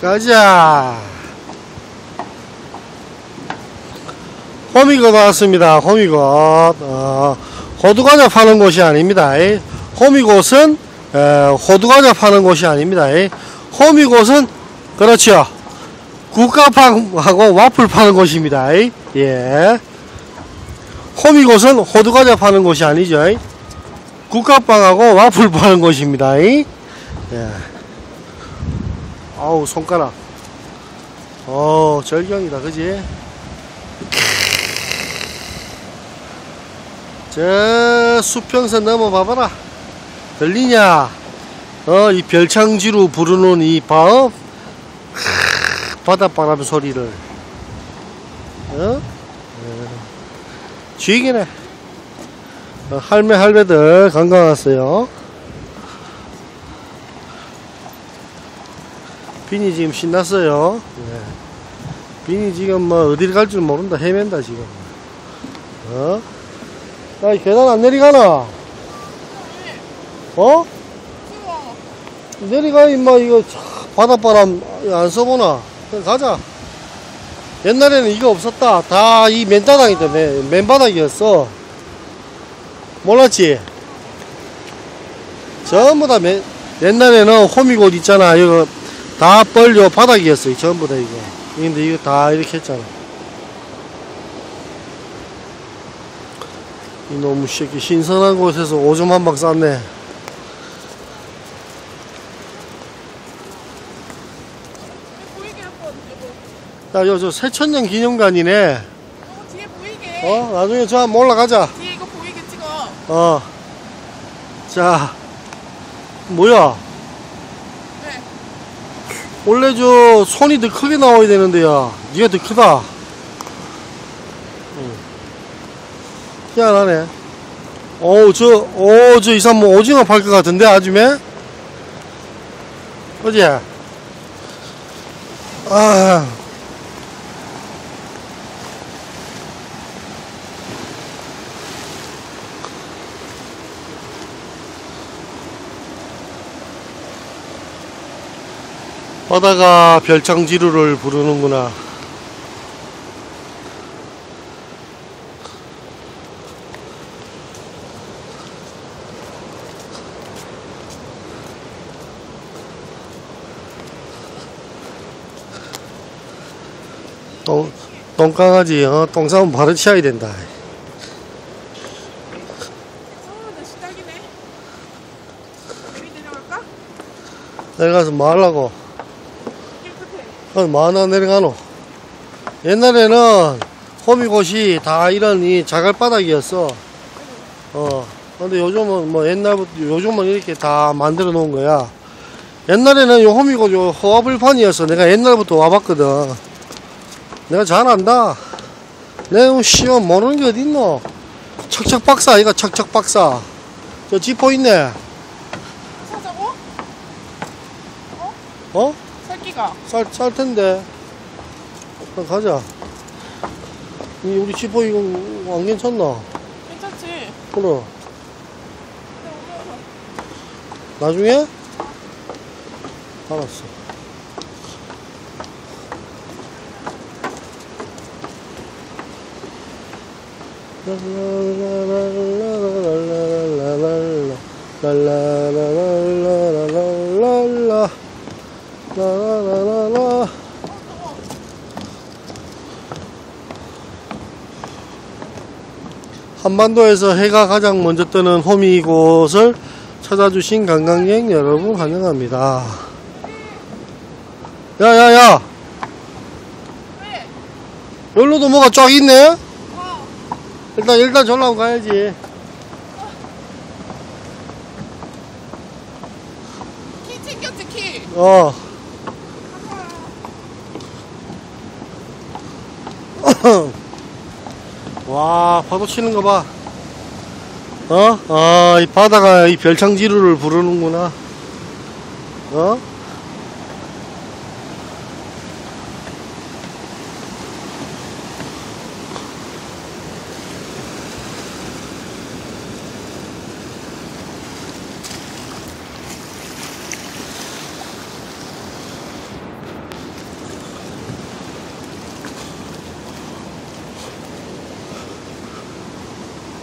가자. 호미곶 왔습니다. 호미곶. 어, 호두과자 파는 곳이 아닙니다. 호미곶은 에, 호두과자 파는 곳이 아닙니다. 호미곶은 그렇죠 국가빵하고 와플 파는 곳입니다. 예. 호미곶은 호두과자 파는 곳이 아니죠. 국가빵하고 와플 파는 곳입니다. 예. 아우 손가락. 어 절경이다 그지? 저 수평선 넘어 봐봐라. 들리냐? 어 이 별창지로 부르는 이 바음? 바닷바람 소리를. 어? 어 쥐기네. 어, 할매 할매들 건강하세요. 비니 지금 신났어요. 예. 빈이 지금 뭐 어디를 갈줄 모른다. 헤맨다 지금. 어? 야, 이 계단 안 내리가나? 어? 내리가 임마 이거 바닷바람 안 써보나? 가자. 옛날에는 이거 없었다. 다 이 맨바닥이다. 맨, 맨바닥이었어. 몰랐지? 전부 다 맨, 옛날에는 호미곶 있잖아. 이거 다 뻘요 바닥이었어요 전부 다 이게 근데 이거 다 이렇게 했잖아 이놈의 새끼 신선한 곳에서 오줌 한 방 쌌네 야, 요, 저, 새천년 기념관이네. 어, 어, 나중에 저 한번 올라가자. 뒤에 이거 보이겠지 어. 자, 뭐야. 원래 저 손이 더 크게 나와야 되는데 야. 니가 더 크다. 응. 희한하네. 어우 저어저 이산모 뭐 오징어 팔 것 같은데 아줌에 어제 아. 바다가 별창 지루를 부르는구나. 똥, 똥강아지 어? 똥 싸면 바로 치아야 된다. 내려가서 뭐 하려고. 어, 얼마나 내려가노. 옛날에는 호미곶이 다 이런 이 자갈바닥이었어. 어 근데 요즘은 뭐 옛날부터 요즘은 이렇게 다 만들어 놓은 거야. 옛날에는 요 호미곶 요 허화불판이어서 내가 옛날부터 와봤거든. 내가 잘 안다. 내가 시험 모르는 게 어딨노? 척척박사 이거 척척박사. 저 지포 있네. 찾아고? 어? 어? 새끼가. 쌀, 쌀 텐데. 일단 가자. 이 우리 지퍼 이거 안 괜찮나? 괜찮지? 그럼. 나중에? 알았어. 랄랄랄랄랄랄랄랄랄랄 한반도에서 해가 가장 먼저 뜨는 호미 이곳을 찾아주신 관광객 여러분 환영합니다. 야야야, 왜? 여기로도 뭐가 쫙 있네. 어. 일단 일단 저기로 가야지. 키 챙겼지 키. 어. 와, 파도 치는 거 봐. 어? 아, 이 바다가 이 별창지루를 부르는구나. 어?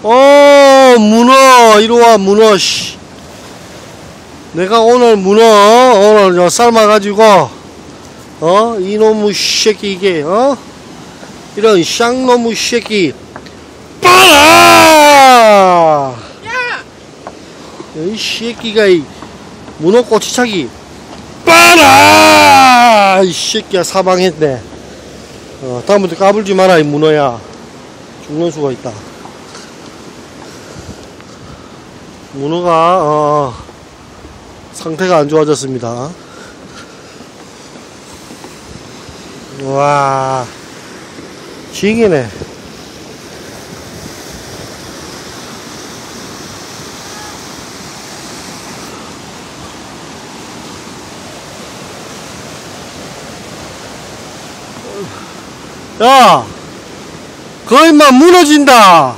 어, 문어, 이리 와, 문어, 씨. 내가 오늘 문어, 오늘 저 삶아가지고, 어, 이놈의 새끼, 이게, 어? 이런 쌍놈의 새끼. 빠라! 야! 이 새끼가, 이 문어 꼬치차기. 빠라! 이 새끼야, 사망했네. 어, 다음부터 까불지 마라, 이 문어야. 죽는 수가 있다. 문어가 어, 상태가 안 좋아졌습니다. 와, 징이네. 야, 거의 막 무너진다.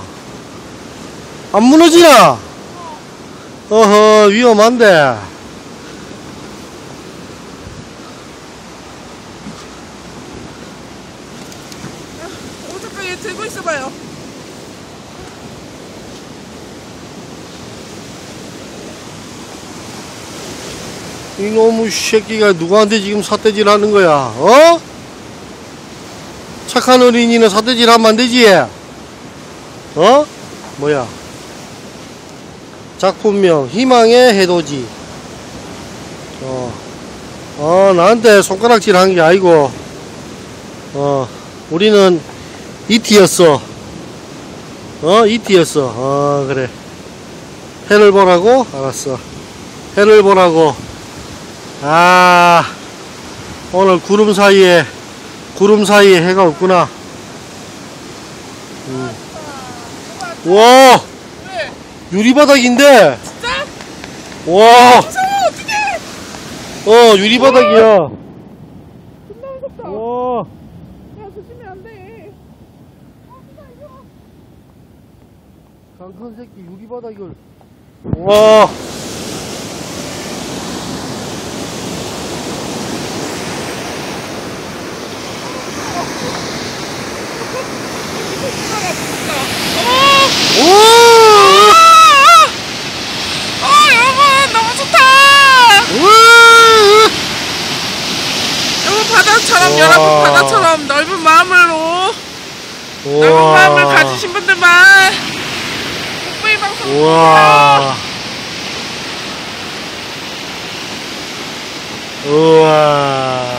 안 무너지나? 어허, 위험한데. 오, 잠깐 얘 들고 있어봐요. 이놈의 새끼가 누구한테 지금 삿대질 하는 거야, 어? 착한 어린이는 삿대질 하면 안 되지? 어? 뭐야? 작품명, 희망의 해돋이. 어, 어, 나한테 손가락질 한 게 아니고, 어, 우리는 이티였어. 어, 이티였어. 어, 그래. 해를 보라고? 알았어. 해를 보라고. 아, 오늘 구름 사이에, 구름 사이에 해가 없구나. 음. 와, 왜? 유리바닥인데? 진짜? 와, 무서워, 어떡해! 어, 유리바닥이야. 존나 무섭다. 와, 야, 조심해, 안 돼. 아, 진짜 이거. 강큰 새끼 유리바닥을. 와, 어! 오! 어, 여러분, 너무 좋다! 우! 여러분, 바다처럼, 우와. 여러분, 바다처럼 넓은 마음으로, 넓은. 마음을 가지신 분들만, 북부의 방송. 우와. 우와.